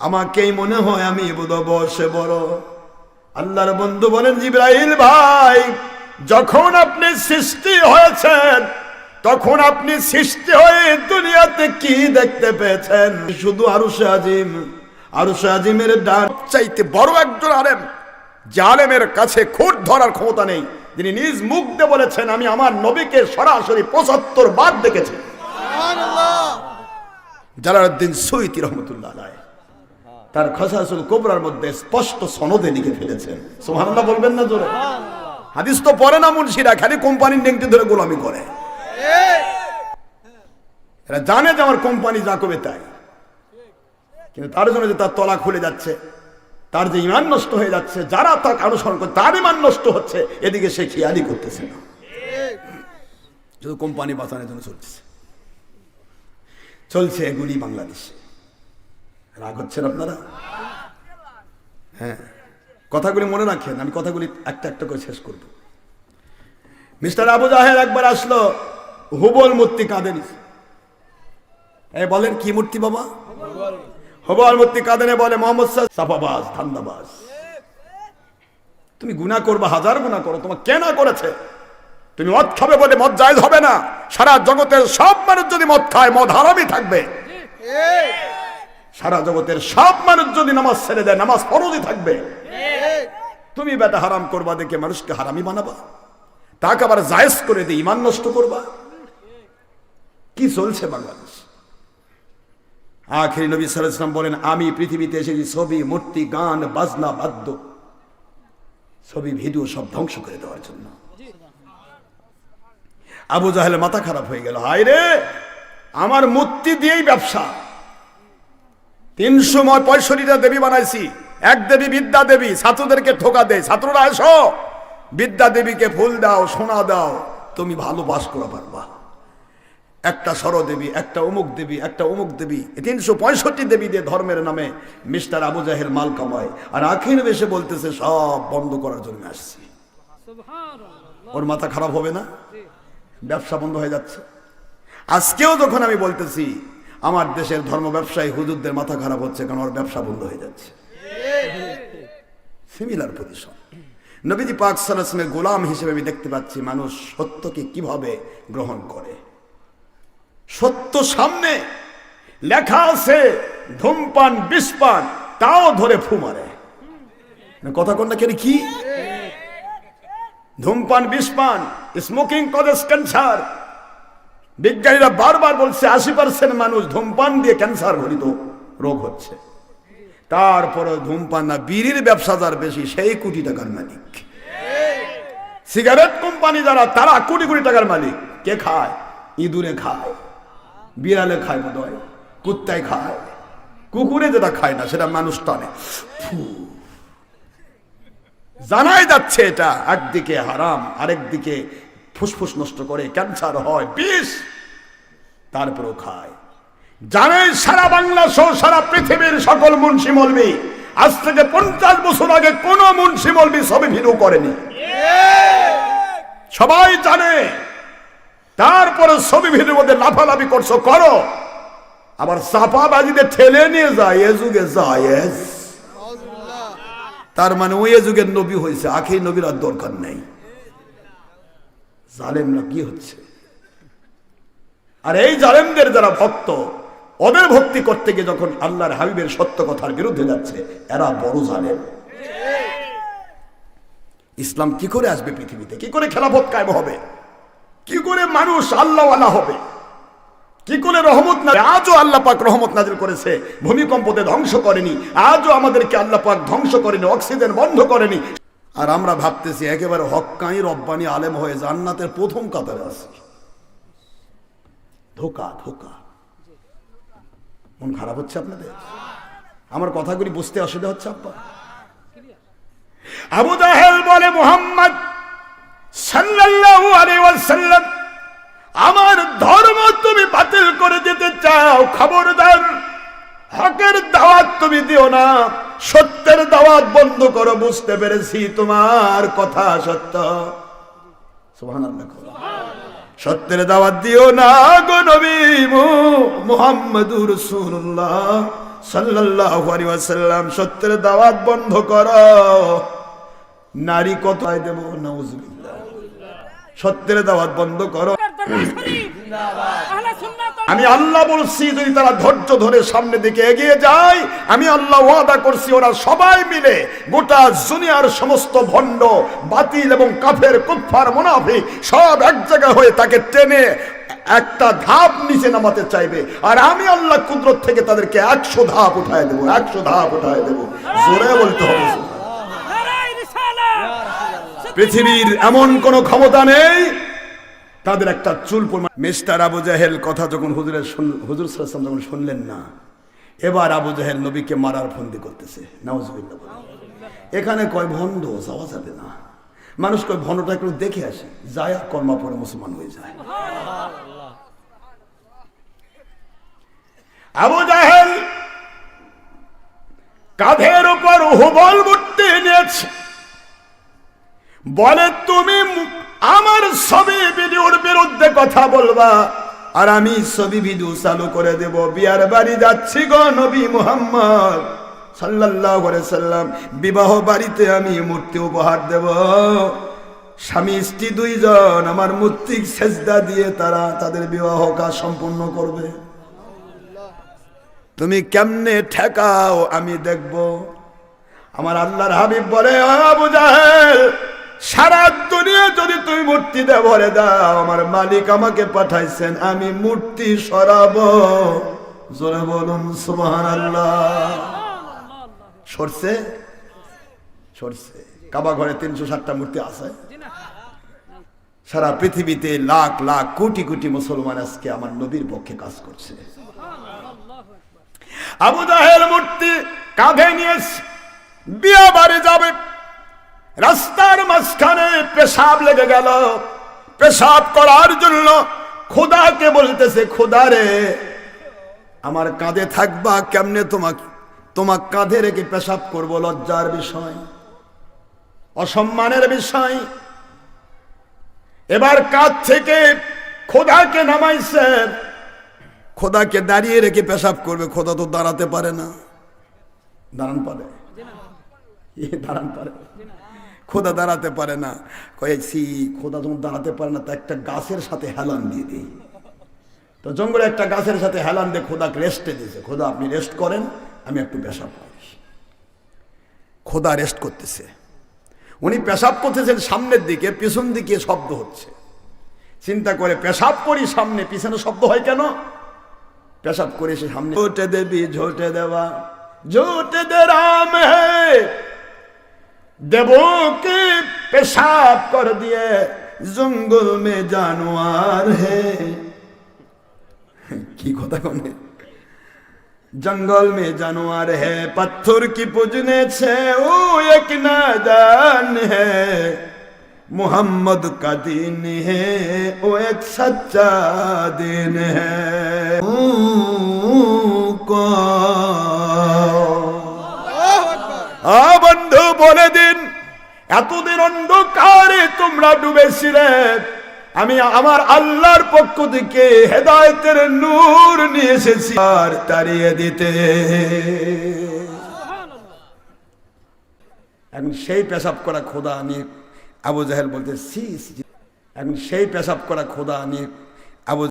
আমাকেই মনে হয় আমি বোধ বসে বড়। আল্লাহর বন্ধু বলেন জিব্রাইল ভাই যখন আপনি সৃষ্টি হয়েছেন তখন আপনি সৃষ্টি হয়ে দুনিয়াতে কি দেখতে পেয়েছেন? শুধু আরুষে আজিম। আরুষে আজিমের ডান চাইতে বড় একজন আলেম যে আলেমের কাছে খুঁট ধরার ক্ষমতা নেই। তিনি নিজ মুখ দিয়ে বলেছেন আমি আমার নবীকে সরাসরি পঁচাত্তর বার দেখেছি। জালালউদ্দিন সৈতি রহমতুল্লাহ তার খসাসুল কোবরার মধ্যে স্পষ্ট সনদে লিখে ফেলেছেন। সুবহানাল্লাহ বলবেন না জোরে। হাদিস তো পড়ে না মুন্সিরা, খালি কোম্পানির নেংটি ধরে গোলামি করে। এরা জানে যে আমার কোম্পানি যা করবে তাই। কিন্তু তার জন্য যে তার তলা খুলে যাচ্ছে, তার যে ইমান নষ্ট হয়ে যাচ্ছে, যারা তার অনুসরণ করে, তার ইমান নষ্ট হচ্ছে, এদিকে সে খেয়ালি করতেছে না। শুধু কোম্পানি বাঁচানোর জন্য চলছে চলছে এগুলি বাংলাদেশে। রাগ হচ্ছেন আপনারা? হ্যাঁ। কথাগুলি মনে রাখেন, আমি কথাগুলি একটা একটা করে শেষ করব। মিস্টার আবু জাহের একবার আসলো, হুবল মূর্তি কাঁদে বলেন, কি মূর্তি বাবা? হুবল মূর্তি কাঁদেনে বলে, মোহাম্মদ সাফাবাজ, ধান্দাবাজ। তুমি গুনাহ করবা, হাজার গুনাহ করো, তোমার কেনা করেছে? তুমি মদ খাবে বলে মদ জায়েজ হবে না। সারা জগতের সব মানুষ যদি মদ খায়, মদ হারামই থাকবে। সারা জগতের সব মানুষ যদি নামাজ ছেড়ে দেয়, নামাজ ফরজই থাকবে। তুমি বেটা হারাম করবা দেখে মানুষকে হারামি বানাবা। তাকে আবার জায়েজ করে দিয়ে ইমান নষ্ট করবা। কি চলছে বাংলাদেশ? আখেরি নবী সালাম বলেন, আমি পৃথিবীতে এসেছি, ছবি, মূর্তি, গান, বাজনা, বাদ্য। ছবি, ভিডিও সব ধ্বংস করে দেওয়ার জন্য। আবু জাহেলের মাথা খারাপ হয়ে গেল। হায় রে! আমার মূর্তি দিয়েই ব্যবসা। তিনশো ময় পঁয়ষট্টিটা দেবী বানাইছি। এক দেবী বিদ্যা দেবী ছাত্রদেরকে ঠোকা দেয়। ছাত্ররা এসো! বিদ্যা দেবীকে ফুল দাও সোনা দাও তুমি ভালো বাস করা পারবা। একটা সরদেবী একটা অমুক দেবী একটা অমুক দেবী। তিনশো পঁয়ষট্টি দেবী দিয়ে ধর্মের নামে মিস্টার আবু জাহের মাল কামায়। আর আখির বেশে বলতেছে সব বন্ধ করার জন্য আসছি। ওর মাথা খারাপ হবে না? ব্যবসা বন্ধ হয়ে যাচ্ছে। আজকেও যখন আমি বলতেছি আমার দেশের ধর্ম ব্যবসায়ী হুজুরদের মাথা খারাপ হচ্ছে কারণ ওর ব্যবসা বন্ধ হয়ে যাচ্ছে। সিমিলার পজিশন নবীজি পাক সালাসমের গোলাম হিসেবে আমি দেখতে পাচ্ছি মানুষ সত্যকে কীভাবে গ্রহণ করে। সত্য সামনে, লেখা আছে, ধূমপান, বিষপান, তাও ধরে ফু মারে। কথা কোনটা কেন কি? ধূমপান, বিষপান স্মোকিং কজেস ক্যান্সার বিজ্ঞানীরা বারবার বলছে, আশি পার্সেন্ট মানুষ ধূমপান দিয়ে ক্যান্সার ঘটিত রোগ হচ্ছে। তারপরে ধূমপান না, বিড়ির ব্যবসা যার বেশি, সেই কোটি টাকার মালিক। সিগারেট কোম্পানি যারা, তারা কোটি কোটি টাকার মালিক। কে খায়? ইঁদুরে খায়, বিড়ালে খায় বোধহয় কুত্তায় খায়। কুকুরে যেটা খায় না, সেটা মানুষ টানে। জানাই যাচ্ছে এটা, একদিকে হারাম, আরেকদিকে ফুসফুস নষ্ট করে ক্যান্সার হয়, বিষ তারপরেও খায়। জানেন সারা বাংলা সহ সারা পৃথিবীর সকল মুন্সি মলবি, আজ থেকে পঞ্চাশ বছর আগে কোন মুন্সি মলবি ছবি ভিডিও করেনি। সবাই জানে, তারপরে ছবি ভিডিওর মধ্যে লাফালাফি করছ, করো। আবার চাপাবাজিতে ঠেলে নিয়ে যায়, এ যুগে যায় তার মানে ওই যুগের নবী হয়েছে আখি নবীর আর দরকার নেই। জালেমরা কি হচ্ছে? আর এই জালেমদের যারা ভক্ত, ওদের ভক্তি করতে গিয়ে যখন আল্লাহর হাবিবের সত্য কথার বিরুদ্ধে যাচ্ছে, এরা বড় জালেম। ইসলাম কি করে আসবে পৃথিবীতে? কি করে খেলাফত কায়েম হবে? কি করে মানুষ আল্লাহ আল্লাহওয়ালা হবে? কি করে রহমত না আজও আল্লাহ পাক রহমত নাজিল করেছে। ভূমিকম্পতে ধ্বংস করেনি। আজও আমাদেরকে আল্লাহ পাক ধ্বংস করেনি। অক্সিজেন বন্ধ করেনি। আর আমরা ভাবতেছি একেবারে হক্কাই রব্বানি আলেম হয়ে জান্নাতের প্রথম কাতারে আছি ধোকা ধোকা। মন খারাপ হচ্ছে আপনাদের? আমার কথাগুলি বুঝতে অসুবিধা হচ্ছে আপা আবু জাহেল বলে, মোহাম্মদ আমার ধর্ম তুমি বাতিল করে দিতে চাও, খবরদার। হকের দাওয়াত তুমি দিও না। সত্যের দাওয়াত বন্ধ করো, বুঝতে পেরেছি তোমার কথা সত্য। সত্যের দাওয়াত দিও না গো নবী মুহাম্মদুর রাসূলুল্লাহ সাল্লাল্লাহু আলাইহি ওয়াসাল্লাম। সত্যের দাওয়াত বন্ধ করো। নারী কত আয় দেব? নাউজুবিল্লাহ। সত্যের দাওয়াত বন্ধ করো। আমি আল্লাহ বলছি যদি তারা ধৈর্য ধরে সামনে দিকে এগিয়ে যায় আমি আল্লাহ ওয়াদা করছি ওরা সবাই মিলে গোটা জুনিয়ার সমস্ত ভণ্ড বাতিল এবং কাফের কুফার মুনাফিক সব এক জায়গায় হয়ে তাকে টেনে একটা ধাপ নিচে নামাতে চাইবে। আর আমি আল্লাহ কুদরত থেকে তাদেরকে একশো ধাপ উঠায় দেবো একশো ধাপ উঠায় দেবো। জোরে বলতে হবে। পৃথিবীর এমন কোন ক্ষমতা নেই তাদের একটা চুল পরিমাণ মিস্টার আবু জাহেল কথা যখন হুজুরের হুজুর সাল্লাম যখন শুনলেন না, এবার আবু জাহেল নবীকে মারার ফন্দি করতেছে। এখানে কয় ভণ্ড, যাওয়া যাবে না। মানুষ কয়, ভণ্ডটা একটু দেখে আসে। যায় আর কর্মা পরে মুসলমান হয়ে যায়। আবু জাহেল কাঁধের উপর হুবল মূর্তি নিয়েছে। বলে, তুমি আমার ছবি বিরুদ্ধে কথা বলবা। আর আমি ছবি ভিডিও চালু করে দেব। বিয়ার বাড়ি যাচ্ছি গো নবী মুহাম্মদ। সাল্লাম, বিবাহ বাড়িতে আমি মূর্তি উপহার দেব। স্বামী, স্ত্রী দুইজন, আমার মূর্তিক সেজদা দিয়ে তারা তাদের বিবাহ কাজ সম্পূর্ণ করবে। তুমি কেমনে ঠেকাও আমি দেখব। আমার আল্লাহর হাবিব বলে, "ও আবু জাহেল সারা দুনিয়া যদি তুমি মূর্তিতে ভরে দাও, আমার মালিক আমাকে পাঠাইছেন, আমি মূর্তি সরাবো। জোরে বলুন আল্লাহ সরছে? সরছে। কাবা ঘরে তিনশো ষাটটা মূর্তি আছে। সারা পৃথিবীতে লাখ লাখ, কোটি কোটি মুসলমান আজকে আমার নবীর পক্ষে কাজ করছে। আবু জাহেল মূর্তি কাঁধে নিয়ে বিয়া বাড়ি যাবে। রাস্তার মাঝখানে পেশাব লেগে গেল। পেশাব করার জন্য খোদাকে বলতেছে, খোদা রে, আমার কাঁধে থাকবা কেমনে তোমাক তোমাক কাঁধে রেখে পেশাব করব? লজ্জার বিষয়, অসম্মানের বিষয়। এবার কাঁধ থেকে খোদাকে নামাইছেন খোদাকে দাঁড়িয়ে রেখে পেশাব করবে। খোদা তো দাঁড়াতে পারে না। দাঁড়ান পারে। দাঁড়ান পারে। খোদা দাঁড়াতে পারে না। কয়েছি খোদা যখন দাঁড়াতে পারে না, তা একটা গাছের সাথে হেলান দিয়ে দিই। তো জঙ্গলে একটা গাছের সাথে হেলান দিয়ে খোদাকে রেস্টে দিয়েছে। খোদা, আপনি রেস্ট করেন, আমি একটু পেশাব করি। খোদা রেস্ট করতেছে। উনি পেশাব করতেছেন সামনের দিকে, পিছন দিকে শব্দ হচ্ছে। চিন্তা করে, পেশাব করি সামনে, পিছনে শব্দ হয় কেন? পেশাব করে সে সামনে। ঝোটে দেবী, ঝোটে দেওয়া, ঝোটে দে রাম হে দেবকে পেশাব কর দিয়ে জঙ্গল মে জানোয়ার হে। কি কথা কনে জঙ্গল মে জানোয়ার হে পাথর কি পুজনে ছে ও এক না জান হে। মোহাম্মদ কা দিন হে ও এক সচ্চা দিন হে। বন্ধু বলে দি এতদিন অন্ধকারে তোমরা ডুবেছিলে। আমি আমার আল্লাহর পক্ষ থেকে হেদায়তের নূর নিয়ে এসেছি আর তাড়িয়ে দিতে। এখন সেই পেশাব করা খোদা নিয়ে আবু জাহেল বলতে, সি। এখন সেই পেশাব করা খোদা নিয়ে